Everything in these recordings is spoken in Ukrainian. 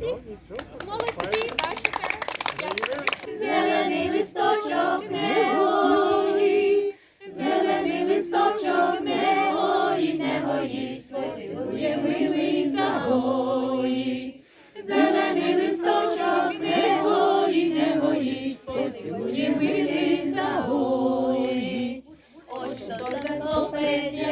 Молодці. Молодці, бачите. Зелений листочок не горить, зелений листочок не горить, не горить, поцілує милий загоїть. Зелений листочок не горить, не горить, поцілує милий загоїть. Ось що за хлопець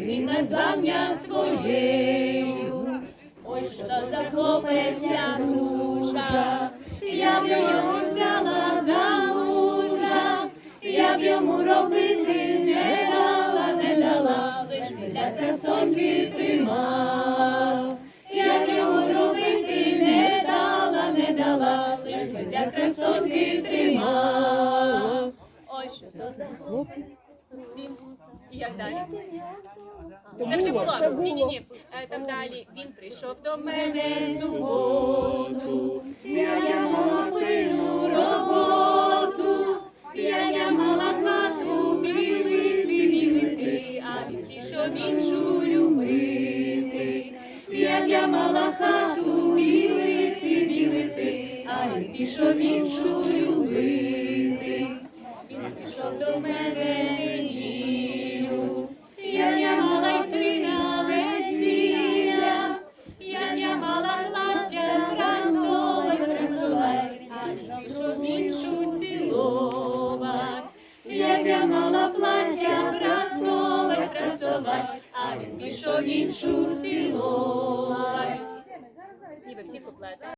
він названня своєю, ой, що захопиться душа, я б його взяла за мужа, я б йому робити не дала, не дала, лиш для красонки тримав, я б йому робити не дала, не дала, лиш для красонки тримав, ой, що то захопиться і як далі? Це вже було. Ні, ні, ні. Там далі він прийшов до мене суботу. Я мала пильну роботу. Я я мала хату білити, білити, а він пішов іншу любити. Як я мала хату білити, білити, а він пішов іншу любити. Іншу ціловать. Як я мала плаття красове, красовать, а він пішов іншу ціловать. Ніби всі куплети.